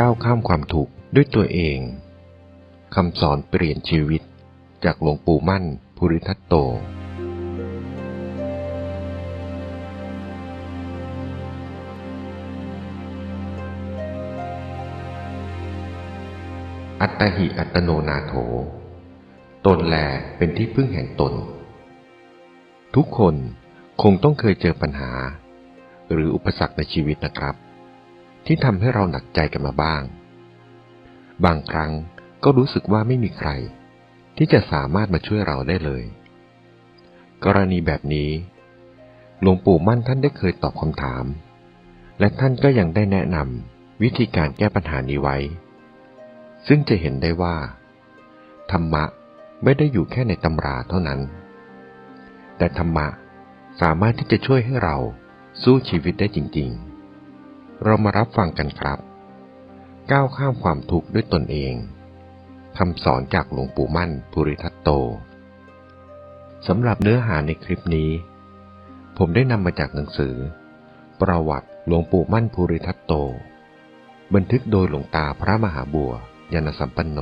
ก้าวข้ามความทุกข์ด้วยตัวเองคำสอนเปลี่ยนชีวิต จากหลวงปู่มั่น ภูริทัตโต อัตตหิอัตโนนาโถ ตนแลเป็นที่พึ่งแห่งตน ทุกคนคงต้องเคยเจอปัญหา หรืออุปสรรคในชีวิตนะครับ ที่ทำให้เราหนักใจกันมาบ้าง บางครั้งก็รู้สึกว่าไม่มีใคร ที่จะสามารถมาช่วยเราได้เลย กรณีแบบนี้ หลวงปู่มั่นท่านได้เคยตอบคำถาม และท่านก็ยังได้แนะนำวิธีการแก้ปัญหานี้ไว้ ซึ่งจะเห็นได้ว่า ธรรมะไม่ได้อยู่แค่ในตำราเท่านั้น แต่ธรรมะสามารถที่จะช่วยให้เราสู้ชีวิตได้จริง ๆ เรามารับฟังกันครับ ก้าวข้ามความทุกข์ด้วยตนเองคำสอนจากหลวงปู่มั่นภูริทัตโตสำหรับเนื้อหาในคลิปนี้ ผมได้นำมาจากหนังสือ ประวัติหลวงปู่มั่นภูริทัตโต บันทึกโดยหลวงตาพระมหาบัวยานสัมปันโน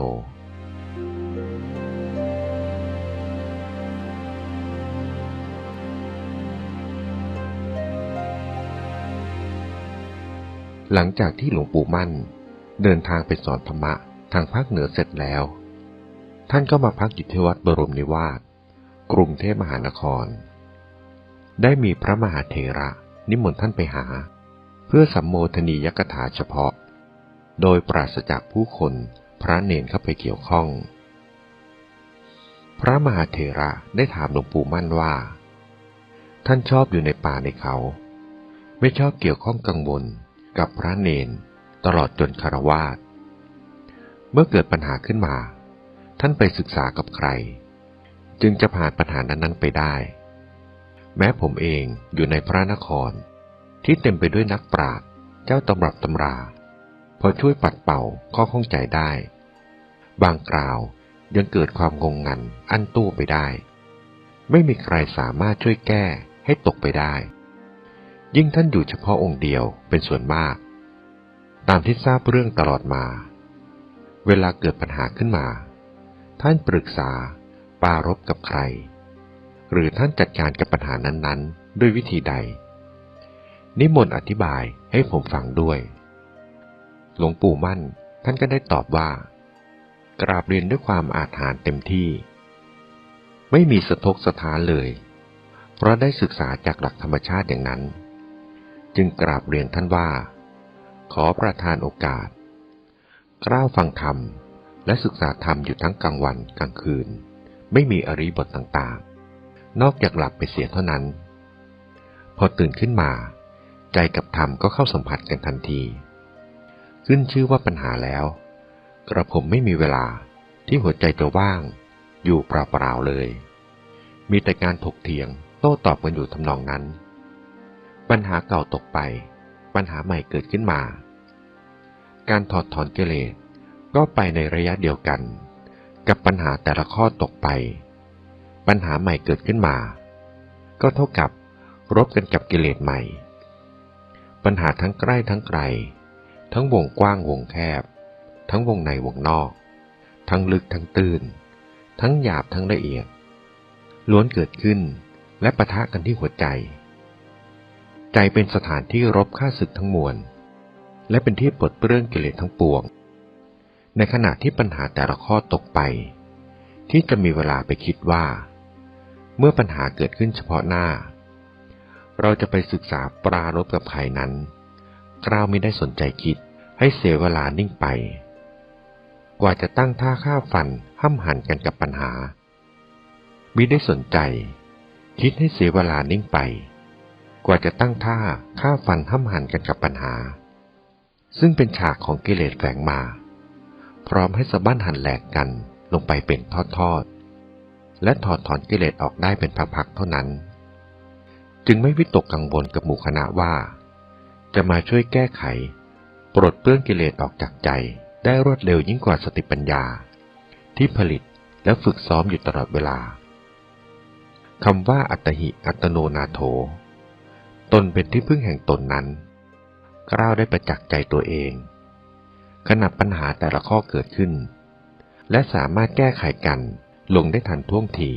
หลังจากที่หลวงปู่มั่น เดินทางไปสอนธรรมะทางภาคเหนือเสร็จแล้ว ท่านก็มาพักอยู่ที่วัดบรมนิวาสกรุงเทพมหานคร ได้มีพระมหาเถระนิมนต์ท่านไปหา เพื่อสัมโมทนียกถาเฉพาะ โดยปราศจากผู้คนพระเนนเข้าไปเกี่ยวข้อง พระมหาเถระได้ถามหลวงปู่มั่นว่า ท่านชอบอยู่ในป่าในเขา ไม่ชอบเกี่ยวข้องกังวล กับพระเนน ตลอดจนคารวาสเมื่อเกิดปัญหาขึ้นมา ท่านไปศึกษากับใคร จึงจะผ่านปัญหานั้นๆไปได้ แม้ผมเองอยู่ในพระนคร ที่เต็มไปด้วยนักปราชญ์เจ้าตำรับตำรา พอช่วยปัดเป่าข้อข้องใจได้ บางกล่าวยังเกิดความงงงันอั้นตู้ไปได้ ไม่มีใครสามารถช่วยแก้ให้ตกไปได้ ยิ่งท่านอยู่เฉพาะองค์เดียวเป็นส่วนมาก ตามที่ทราบเรื่องตลอดมา เวลาเกิดปัญหาขึ้นมา ท่านปรึกษาปารบกับใคร หรือท่านจัดการกับปัญหานั้นๆ ด้วยวิธีใด นิมนต์อธิบายให้ผมฟังด้วย หลวงปู่มั่นท่านก็ได้ตอบว่า กราบเรียนด้วยความอาถรรพ์เต็มที่ ไม่มีสะทกสะท้านเลย เพราะได้ศึกษาจากหลักธรรมชาติอย่างนั้น จึงกราบเรียนท่านว่า ขอประทานโอกาสกล้าวฟังธรรม และศึกษาธรรมอยู่ทั้งกลางวันกลางคืน ไม่มีอริบทต่างๆ นอกจากหลับไปเสียเท่านั้น พอตื่นขึ้นมา ใจกับธรรมก็เข้าสัมผัสกันทันที ขึ้นชื่อว่าปัญหาแล้ว กระผมไม่มีเวลาที่หัวใจจะว่าง อยู่เปล่าๆเลย มีแต่การถกเถียงโต้ตอบกันอยู่ทำนองนั้น ปัญหาเก่าตกไป ปัญหาใหม่เกิดขึ้นมา การถอดถอนกิเลสก็ไปในระยะเดียวกัน กับปัญหาแต่ละข้อตกไป ปัญหาใหม่เกิดขึ้นมา ก็เท่ากับรบกันกับกิเลสใหม่ ปัญหาทั้งใกล้ทั้งไกล ทั้งวงกว้างวงแคบ ทั้งวงในวงนอก ทั้งลึกทั้งตื้น ทั้งหยาบทั้งละเอียด ล้วนเกิดขึ้นและปะทะกันที่หัวใจ ใจเป็นสถานที่รบฆ่าศึกทั้งมวล และเป็นที่ปลดเปลื้องกิเลสทั้งปวง ในขณะที่ปัญหาแต่ละข้อตกไป ที่จะมีเวลาไปคิดว่า เมื่อปัญหาเกิดขึ้นเฉพาะหน้า เราจะไปศึกษาปรารบกับใครนั้นกล้าวไม่ได้สนใจคิดให้เสียเวลานิ่งไป กว่าจะตั้งท่าข้าฟันห้ำหันกันกับปัญหามิได้สนใจ คิดให้เสียเวลานิ่งไป ว่าจะตั้งท่าข้าฟันห้ำหันกันกับปัญหา ซึ่งเป็นฉากของกิเลสแฝงมา พร้อมให้สะบั้นหันแหลกกันลงไปเป็นทอดๆ และถอดถอนกิเลสออกได้เป็นพักๆเท่านั้น จึงไม่วิตกกังวลกับหมู่คณะว่า จะมาช่วยแก้ไข ปลดเปลื้องกิเลสออกจากใจได้รวดเร็วยิ่งกว่าสติปัญญา ที่ผลิตและฝึกซ้อมอยู่ตลอดเวลาคำว่าอัตหิอัตโนนาโถ ตนเป็นที่พึ่งแห่งตนนั้น กล้าวได้ประจักษ์ใจตัวเอง ขณะปัญหาแต่ละข้อเกิดขึ้น และสามารถแก้ไขกันลงได้ทันท่วงที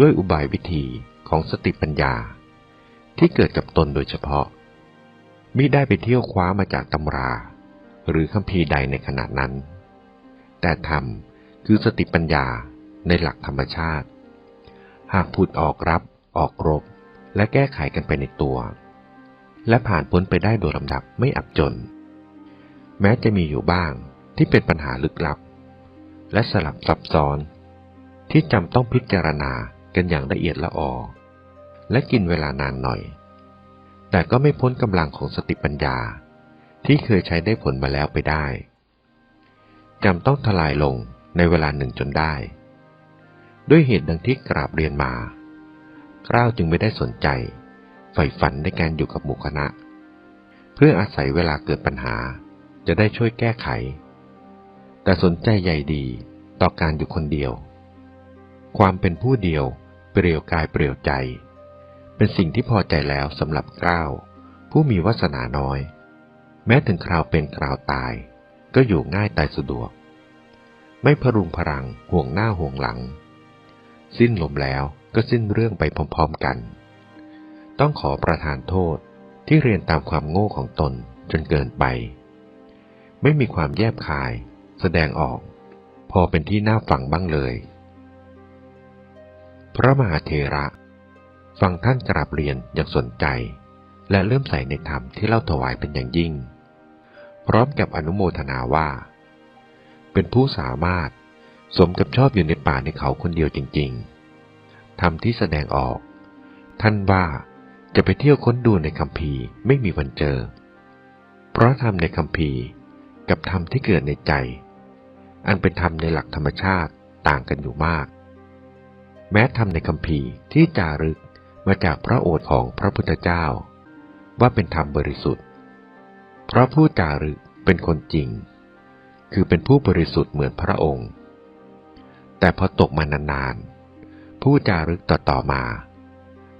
ด้วยอุบายวิธีของสติปัญญา ที่เกิดกับตนโดยเฉพาะ มิได้ไปเที่ยวคว้ามาจากตำรา หรือคัมภีร์ใดในขณะนั้น แต่ธรรมคือสติปัญญาในหลักธรรมชาติ หากพูดออกรับออกรบ และแก้ไขกันไปในตัว และผ่านพ้นไปได้โดยลำดับไม่อับจน แม้จะมีอยู่บ้างที่เป็นปัญหาลึกลับ และสลับซับซ้อน ที่จำต้องพิจารณากันอย่างละเอียดละออ และกินเวลานานหน่อย แต่ก็ไม่พ้นกำลังของสติปัญญา ที่เคยใช้ได้ผลมาแล้วไปได้จำต้องทลายลงในเวลาหนึ่งจนได้ ด้วยเหตุดังที่กราบเรียนมา กล้าวจึงไม่ได้สนใจ ใฝ่ฝันในการอยู่กับหมู่คณะ เพื่ออาศัยเวลาเกิดปัญหา จะได้ช่วยแก้ไข แต่สนใจใหญ่ดีต่อการอยู่คนเดียว ความเป็นผู้เดียวเปลี่ยวกายเปลี่ยวใจ เป็นสิ่งที่พอใจแล้วสำหรับกล้าวผู้มีวาสนาน้อย แม้ถึงคราวเป็นคราวตาย ก็อยู่ง่ายตายสะดวก ไม่พรุงพรังห่วงหน้าห่วงหลัง สิ้นลมแล้ว ก็สิ้นเรื่องไปพร้อมๆกัน ต้องขอประทานโทษที่เรียนตามความโง่ของตนจนเกินไป ไม่มีความแยบคาย แสดงออก พอเป็นที่น่าฟังบ้างเลย พระมหาเทระ ฟังท่านกราบเรียนอย่างสนใจ และเริ่มใส่ในธรรมที่เล่าถวายเป็นอย่างยิ่ง พร้อมกับอนุโมทนาว่า เป็นผู้สามารถสมกับชอบอยู่ในป่าในเขาคนเดียวจริง ๆ ธรรมที่แสดงออก ท่านว่าจะไปเที่ยวค้นดูในคำพีไม่มีวันเจอ เพราะธรรมในคำพีกับธรรมที่เกิดในใจ อันเป็นธรรมในหลักธรรมชาติต่างกันอยู่มาก แม้ธรรมในคำพีที่จารึกมาจากพระโอษฐ์ของพระพุทธเจ้า ว่าเป็นธรรมบริสุทธิ์ เพราะผู้จารึกเป็นคนจริง คือเป็นผู้บริสุทธิ์เหมือนพระองค์ แต่พอตกมานานๆ ผู้จารึกต่อๆมา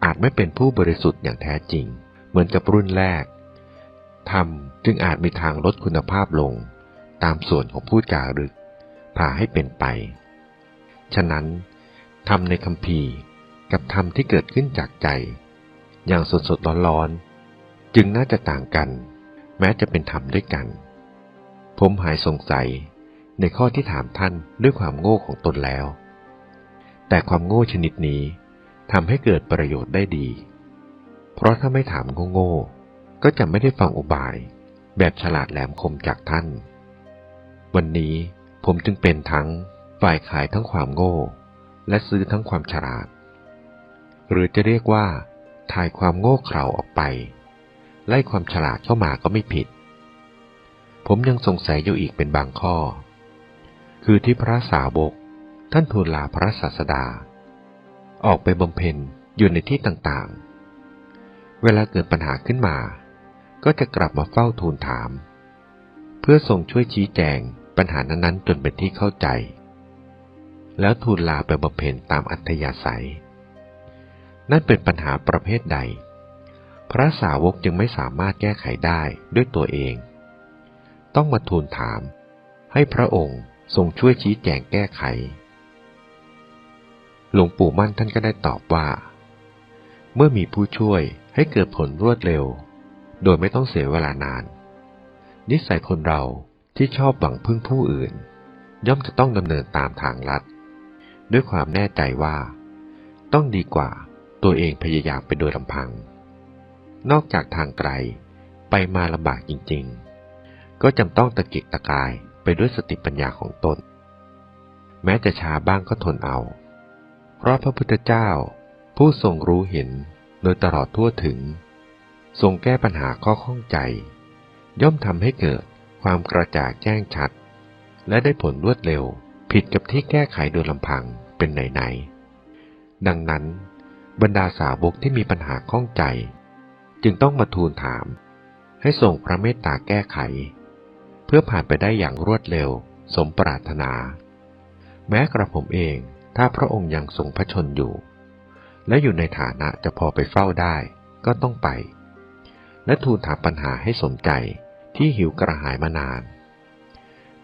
อาจไม่เป็นผู้บริสุทธิ์อย่างแท้จริง เหมือนกับรุ่นแรกธรรมจึงอาจมีทางลดคุณภาพลง ตามส่วนของผู้จารึกพาให้เป็นไป ฉะนั้นธรรมในคำพีกับธรรมที่เกิดขึ้นจากใจ อย่างสดๆร้อนๆ จึงน่าจะต่างกัน แม้จะเป็นธรรมด้วยกัน ผมหายสงสัยในข้อที่ถามท่านด้วยความโง่ของตนแล้ว แต่ความโง่ชนิดนี้ทำให้เกิดประโยชน์ได้ดี เพราะถ้าไม่ถามโง่ๆ ก็จะไม่ได้ฟังอุบายแบบฉลาดแหลมคมจากท่าน วันนี้ผมจึงเป็นทั้งฝ่ายขายทั้งความโง่ และซื้อทั้งความฉลาด หรือจะเรียกว่า ถ่ายความโง่เขลาออกไป ไล่ความฉลาดเข้ามาก็ไม่ผิด ผมยังสงสัยอยู่อีกเป็นบางข้อ คือที่พระสาวก ท่านทูลลาพระศาสดา ออกไปบำเพ็ญอยู่ในที่ต่างๆ เวลาเกิดปัญหาขึ้นมา ก็จะกลับมาเฝ้าทูลถาม เพื่อทรงช่วยชี้แจงปัญหานั้นๆจนเป็นที่เข้าใจ แล้วทูลลาไปบำเพ็ญตามอัธยาศัย นั่นเป็นปัญหาประเภทใด พระสาวกจึงไม่สามารถแก้ไขได้ด้วยตัวเอง ต้องมาทูลถามให้พระองค์ทรงช่วยชี้แจงแก้ไข หลวงปู่มั่นท่านก็ได้ตอบว่า เมื่อมีผู้ช่วยให้เกิดผลรวดเร็ว โดยไม่ต้องเสียเวลานาน นิสัยคนเราที่ชอบหวังพึ่งผู้อื่น ย่อมจะต้องดำเนินตามทางลัด ด้วยความแน่ใจว่า ต้องดีกว่าตัวเองพยายามไปโดยลำพัง นอกจากทางไกลไปมาลำบากจริงๆ ก็จำต้องตะกิกตะกายไปด้วยสติปัญญาของตน แม้จะช้าบ้างก็ทนเอา เพราะพระพุทธเจ้า ผู้ทรงรู้เห็นโดยตลอดทั่วถึง ทรงแก้ปัญหาข้อข้องใจ ย่อมทำให้เกิดความกระจ่างแจ้งชัด และได้ผลรวดเร็วผิดกับที่แก้ไขโดยลำพังเป็นไหนๆดังนั้น บรรดาสาวกที่มีปัญหาข้องใจ จึงต้องมาทูลถาม ให้ทรงพระเมตตาแก้ไข เพื่อผ่านไปได้อย่างรวดเร็วสมปรารถนา แม้กระผมเอง ถ้าพระองค์ยังทรงพระชนอยู่ และอยู่ในฐานะจะพอไปเฝ้าได้ก็ต้องไป และทูลถามปัญหาให้สนใจที่หิวกระหายมานาน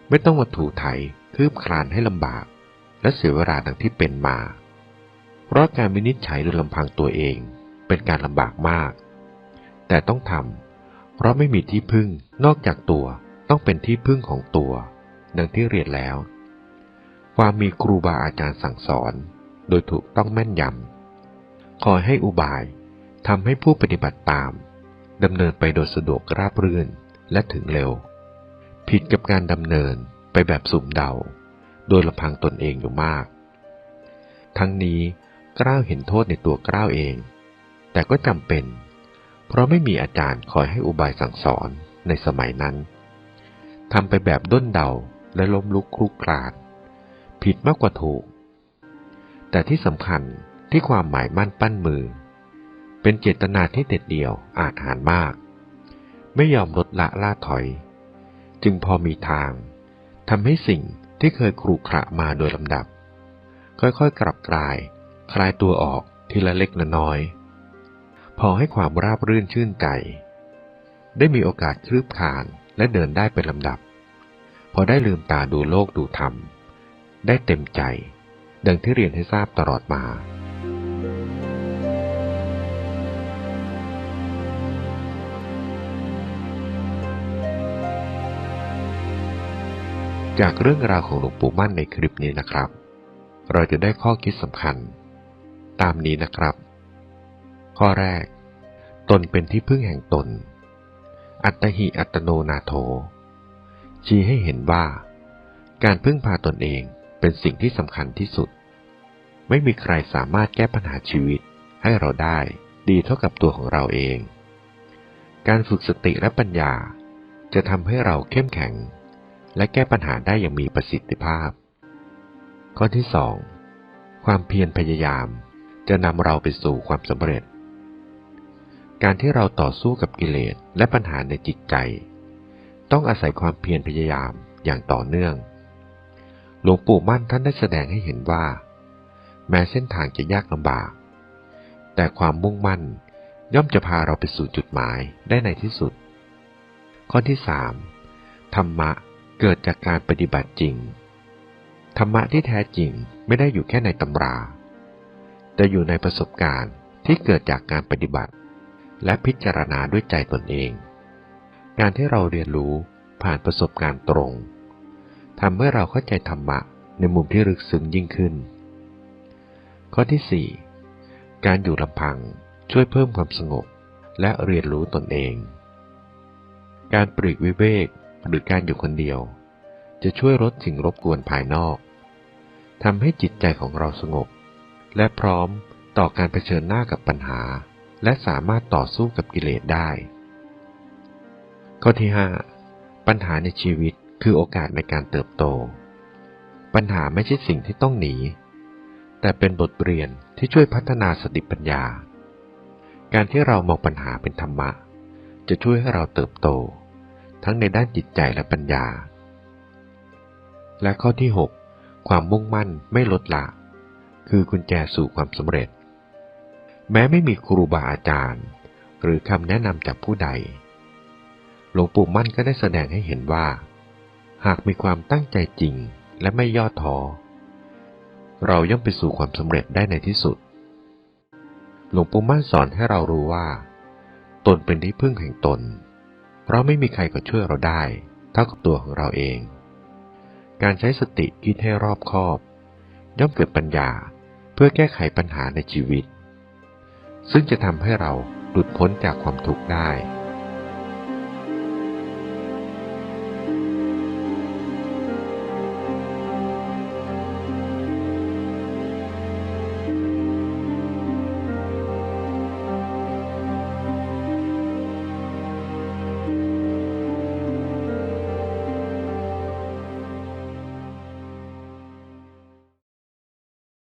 ไม่ต้องมาถูไถคืบคลานให้ลำบาก และเสียเวลาดังที่เป็นมา เพราะการวินิจฉัยโดยลำพังตัวเองเป็นการลำบากมาก แต่ต้องทำเพราะไม่มีที่พึ่งนอกจากตัวต้องเป็นที่พึ่งของตัว ดังที่เรียนแล้ว ความมีครูบาอาจารย์สั่งสอน โดยถูกต้องแม่นยำ คอยให้อุบายทำให้ผู้ปฏิบัติตามดำเนินไปโดยสะดวกราบรื่นและถึงเร็ว ผิดกับการดำเนินไปแบบสุ่มเดา โดยลำพังตนเองอยู่มาก ทั้งนี้กล้าวเห็นโทษในตัวกล้าวเอง แต่ก็จำเป็น เพราะไม่มีอาจารย์คอยให้อุบายสั่งสอนในสมัยนั้นทำไปแบบด้นเดาและล้มลุกคลุกคลาน ผิดมากกว่าถูก แต่ที่สำคัญที่ความหมายมั่นปั้นมือ เป็นเจตนาที่เด็ดเดี่ยวอาจหารมาก ไม่ยอมลดละล่าถอย จึงพอมีทางทำให้สิ่งที่เคยครูขระมาโดยลำดับ ค่อยๆกลับกลาย คลายตัวออกทีละเล็กละน้อย พอให้ความราบรื่นชื่นใจ ได้มีโอกาสคลืบคลานและเดินได้เป็นลำดับ พอได้ลืมตาดูโลกดูธรรม ได้เต็มใจ ดังที่เรียนให้ทราบตลอดมา จากเรื่องราวของหลวงปู่มั่นในคลิปนี้นะครับ เราจะได้ข้อคิดสำคัญ ตามนี้นะครับ ข้อแรก ตนเป็นที่พึ่งแห่งตน อัตหิอัตโนนาโถชี้ให้เห็นว่า การพึ่งพาตนเอง เป็นสิ่งที่สำคัญที่สุด ไม่มีใครสามารถแก้ปัญหาชีวิตให้เราได้ดีเท่ากับตัวของเราเอง การฝึกสติและปัญญาจะทำให้เราเข้มแข็ง และแก้ปัญหาได้อย่างมีประสิทธิภาพ ข้อที่สองความเพียรพยายามจะนำเราไปสู่ความสำเร็จ การที่เราต่อสู้กับกิเลสและปัญหาในจิตใจ ต้องอาศัยความเพียรพยายามอย่างต่อเนื่อง หลวงปู่มั่นท่านได้แสดงให้เห็นว่า แม้เส้นทางจะยากลำบาก แต่ความมุ่งมั่นย่อมจะพาเราไปสู่จุดหมายได้ในที่สุด ข้อที่สามธรรมะเกิดจากการปฏิบัติจริง ธรรมะที่แท้จริงไม่ได้อยู่แค่ในตำรา แต่อยู่ในประสบการณ์ที่เกิดจากการปฏิบัติ และพิจารณาด้วยใจตนเอง การที่เราเรียนรู้ผ่านประสบการณ์ตรง ทำให้เราเข้าใจธรรมะในมุมที่ลึกซึ้งยิ่งขึ้น ข้อที่ 4 การอยู่ลำพังช่วยเพิ่มความสงบและเรียนรู้ตนเอง การปรีกวิเวกหรือการอยู่คนเดียว จะช่วยลดสิ่งรบกวนภายนอกทำให้จิตใจของเราสงบ และพร้อมต่อการเผชิญหน้ากับปัญหา และสามารถต่อสู้กับกิเลสได้ ข้อที่ 5 ปัญหาในชีวิต คือโอกาสในการเติบโต ปัญหาไม่ใช่สิ่งที่ต้องหนี แต่เป็นบทเรียนที่ช่วยพัฒนาสติปัญญา การที่เรามองปัญหาเป็นธรรมะ จะช่วยให้เราเติบโต ทั้งในด้านจิตใจและปัญญา และข้อที่ 6 ความมุ่งมั่นไม่ลดละ คือกุญแจสู่ความสำเร็จ แม้ไม่มีครูบาอาจารย์ หรือคำแนะนำจากผู้ใด หลวงปู่มั่นก็ได้แสดงให้เห็นว่า หากมีความตั้งใจจริงและไม่ย่อท้อ เราย่อมไปสู่ความสำเร็จได้ในที่สุด หลวงปู่มั่นสอนให้เรารู้ว่า ตนเป็นที่พึ่งแห่งตน เพราะไม่มีใครก็ช่วยเราได้ เท่ากับตัวของเราเอง การใช้สติคิดให้รอบคอบ ย่อมเกิดปัญญาเพื่อแก้ไขปัญหาในชีวิต ซึ่งจะทำให้เราหลุดพ้นจากความทุกข์ได้